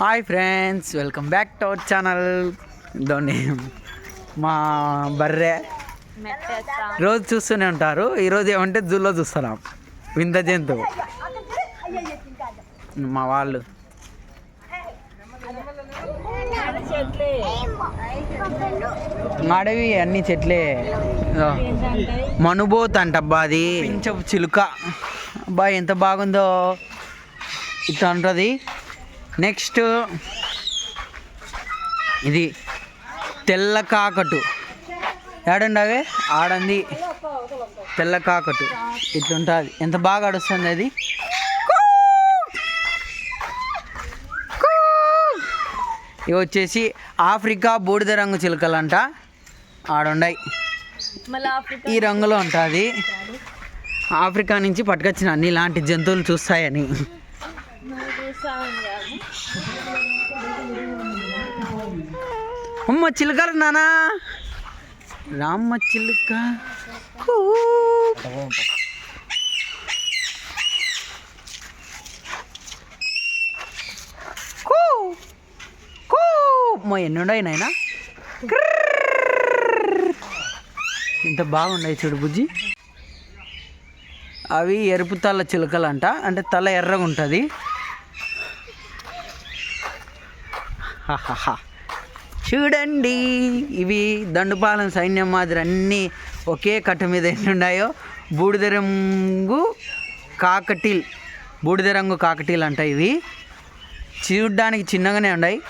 Hi friends welcome back to our channel. ఇదోండి మా బర్రె. రోజు చూస్తూనే ఉంటారు. ఈరోజు ఏమంటే జూలో చూస్తున్నాం. వింత జంతువు. మా వాళ్ళు. అడవి అన్ని చెట్లే. మనుబోత్ అంట అబ్బా అది. చిలుక. అబ్బా ఎంత బాగుందో. ఇట్లా ఉంటుంది. నెక్స్ట్ ఇది తెల్ల కాకటు. ఏడుండవే? ఆడంది తెల్ల కాకటు. ఇట్లుంటుంది. ఎంత బాగా అడుస్తుంది అది? ఇవి వచ్చేసి ఆఫ్రికా బూడిద రంగు చిలుకలంట. ఆడుండయి. ఈ రంగులో ఉంటుంది. ఆఫ్రికా నుంచి పట్టుకొచ్చిన అన్ని ఇలాంటి జంతువులు చూస్తాయని. అమ్మ చిలుకలు నానా. రామ్మ చిలుక. కూ. ఎన్నుండయి నాయనా ఇంత బాగున్నాయి చూడు బుజ్జి. అవి ఎరుపు తల చిలుకలు అంట అంటే తల ఎర్రగా ఉంటుంది చూడండి ఇవి దండుపాలెం సైన్యం మాదిరి అన్నీ ఒకే కట్ట మీద ఎన్నున్నాయో బూడిద రంగు కాకటీల్. బూడిద రంగు కాకటీలు అంట ఇవి. చూడ్డానికి చిన్నగానే ఉన్నాయి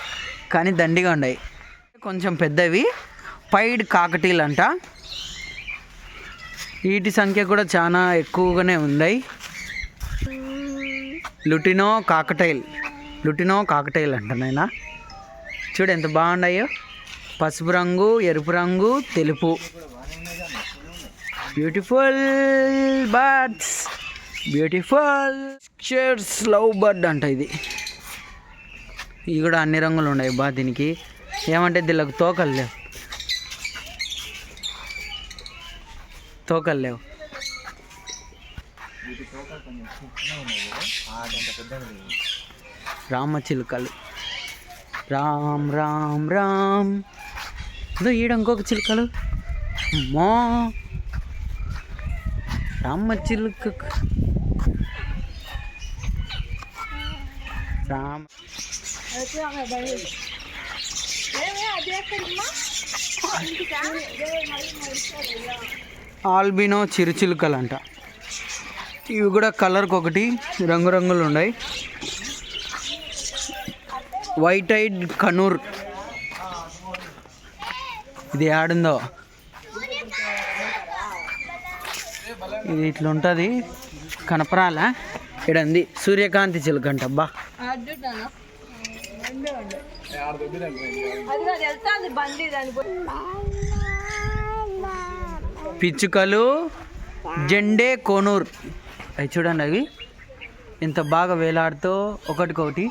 కానీ దండిగా ఉన్నాయి. కొంచెం పెద్దవి. పైడ్ కాకటీలు అంట. వీటి సంఖ్య కూడా చాలా ఎక్కువగానే ఉన్నాయి లుటినో కాకటైల్. లుటినో కాకటైల్ అంట నాయనా. చూడు ఎంత బాగున్నాయో. పసుపు రంగు ఎరుపు రంగు తెలుపు. Beautiful birds beautiful shades love bird అంట ఇది. ఇవి కూడా అన్ని రంగులు ఉన్నాయి బా దీనికి. ఏమంటే దీనికి తోకలు లేవు. తోకలు లేవు. రామచిలుకలు రామ్ రామ్ రామ్. ఇదో ఈడ ఇంకొక చిలుకలు. మా రామ చిలుక. రామ్. ఆల్బినో చిరుచిలుకలు అంట ఇవి కూడా కలర్కి ఒకటి రంగురంగులు ఉన్నాయి వైట్ ఐడ్ కనూర్ ఇది ఆడుందో? ఇది ఇట్లా ఉంటుంది. కనపరాలా? ఇడంది. సూర్యకాంతి చిలుకంట అబ్బా. పిచ్చుకలు జెండే కోనూర్. అవి చూడండి అవి. ఎంత బాగా వేలాడుతూ ఒకటికొకటి.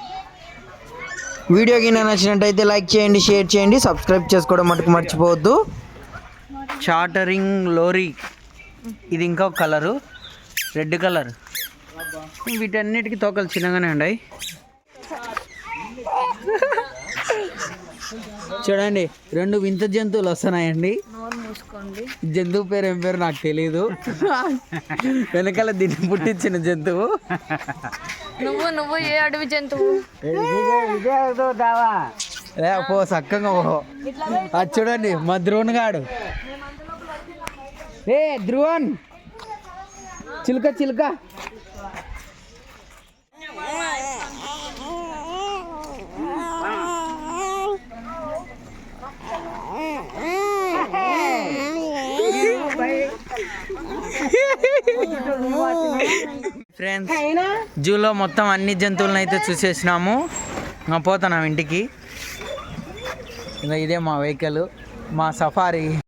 వీడియో కింద నచ్చినట్టయితే లైక్ చేయండి షేర్ చేయండి సబ్స్క్రైబ్ చేసుకోవడం మటుకు మర్చిపోవద్దు. చాటరింగ్ లోరీ ఇది ఇంకా ఒక కలరు. Red colour. వీటన్నిటికీ తోకలు చిన్నగానే ఉన్నాయి చూడండి రెండు వింత జంతువులు వస్తున్నాయండి. నోరు మూసుకోండి జంతువు పేరు ఏం పేరు నాకు తెలియదు వెనకాల దీన్ని పుట్టించిన జంతువు. నువ్వు నువ్వు ఏ అడవి జంతువు? ఏ పో చక్కగా పో. అది చూడండి మా ధ్రువన్ గాడు. ఏ ధ్రువన్ చిలుక చిలుక. ఫ్రెండ్స్ జూలో మొత్తం అన్ని జంతువులను అయితే చూసేసినాము పోతున్నాం ఇంటికి. ఇంకా ఇదే మా వెహికల్ మా సఫారీ.